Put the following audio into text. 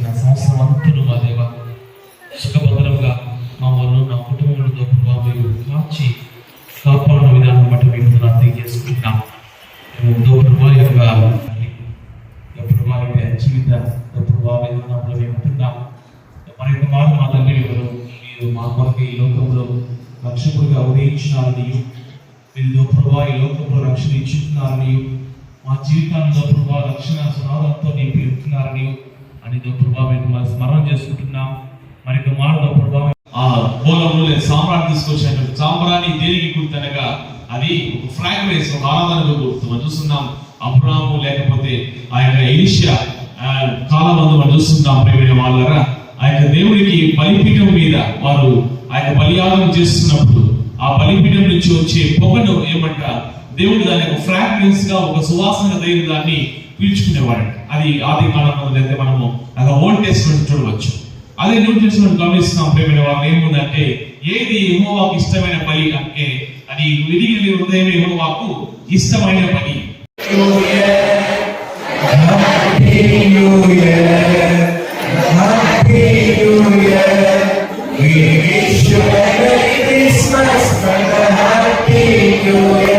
గడిచిన సంవత్సరం అంతను మా దేవ సుఖభద్రముగా మమ్మల్ని నా కుటుంబంతో మీరు కాచి కాపాడిన విధానం బట్టి మేము ప్రార్థన చేసుకుంటున్నాం. మేము దో ప్రభావ యొక్క ప్రభావ యొక్క జీవిత ప్రభావ విధానంలో మేము ఉంటున్నాం. మరి యొక్క మాట మా తండ్రి ఎవరు? మీరు మా కొరకు ఈ లోకంలో రక్షకుడిగా ఉదయించినారని మీరు ప్రభా ఈ లోకంలో రక్షణ ఇచ్చుతున్నారని మా జీవితాల్లో ప్రభా రక్షణ సునాదంతో నింపి ఉంటున్నారని అని ప్రభా స్మరణ చేసుకుంటున్నాం. మరి యొక్క మాటలో ప్రభావం ఆ బోలంలో నేను సాంబ్రాన్ని తీసుకొచ్చాను సాంబ్రాన్ని దేనికి గుర్తనగా అది ఒక ఫ్రాగ్రెన్స్ ఒక ఆరాధనగా గుర్తు. మనం చూస్తున్నాం అబ్రాము లేకపోతే ఆ యొక్క కాలం కాలమందు మనం చూస్తున్నాం ప్రేమైన వాళ్ళరా. ఆ యొక్క దేవుడికి బలిపీఠం మీద వారు ఆ యొక్క బలియాగం చేస్తున్నప్పుడు ఆ బలిపీఠం నుంచి వచ్చే పొగను ఏమంట దేవుడు దాని ఒక ఫ్రాగ్రెన్స్గా ఒక సువాసన దేవుడు దాన్ని పీల్చుకునేవాడు అది ఆది కాలంలో లేదా మనం ఒక ఓల్డ్ టెస్ట్మెంట్ చూడవచ్చు అదే న్యూ టెస్ట్మెంట్ గమనిస్తున్నాం ప్రేమైన వాళ్ళు. ఏముందంటే ఏది యహోవాకు ఇష్టమైన పని అంటే అది విరిగి హృదయమే యహోవాకు ఇష్టమైన పని. We wish you a Merry Christmas and a Happy New Year.